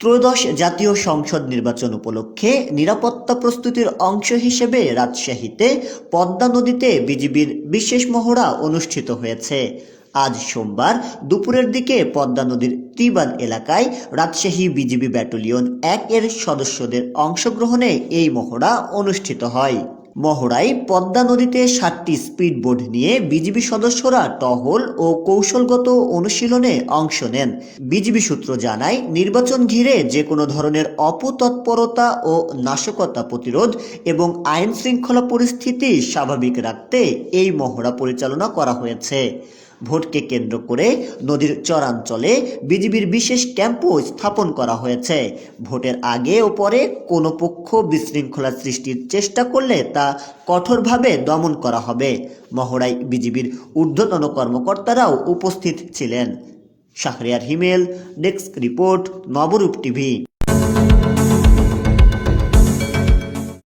ত্রয়োদশ জাতীয় সংসদ নির্বাচন উপলক্ষে নিরাপত্তা প্রস্তুতির অংশ হিসেবে রাজশাহীতে পদ্মা নদীতে বিজিবির বিশেষ মহড়া অনুষ্ঠিত হয়েছে। আজ সোমবার দুপুরের দিকে পদ্মা নদীর ত্রিবাদ এলাকায় রাজশাহী বিজিবি ব্যাটালিয়ন এক এর সদস্যদের অংশগ্রহণে এই মহড়া অনুষ্ঠিত হয়। মহড়ায় পদ্মা নদীতে সাতটি স্পিডবোট নিয়ে বিজিবি সদস্যরা টহল ও কৌশলগত অনুশীলনে অংশ নেন। বিজিবি সূত্র জানায়, নির্বাচন ঘিরে যে কোনো ধরনের অপতৎপরতা ও নাশকতা প্রতিরোধ এবং আইন শৃঙ্খলা পরিস্থিতি স্বাভাবিক রাখতে এই মহড়া পরিচালনা করা হয়েছে। ভোটকে কেন্দ্র করে নদীর চরাঞ্চলে বিজিবির বিশেষ ক্যাম্পও স্থাপন করা হয়েছে। ভোটের আগে ও পরে কোনো পক্ষ বিশৃঙ্খলা সৃষ্টির চেষ্টা করলে তা কঠোরভাবে দমন করা হবে। মহড়ায় বিজিবির ঊর্ধ্বতন কর্মকর্তারাও উপস্থিত ছিলেন। Shahriar Himel, desk report, Nabarup TV.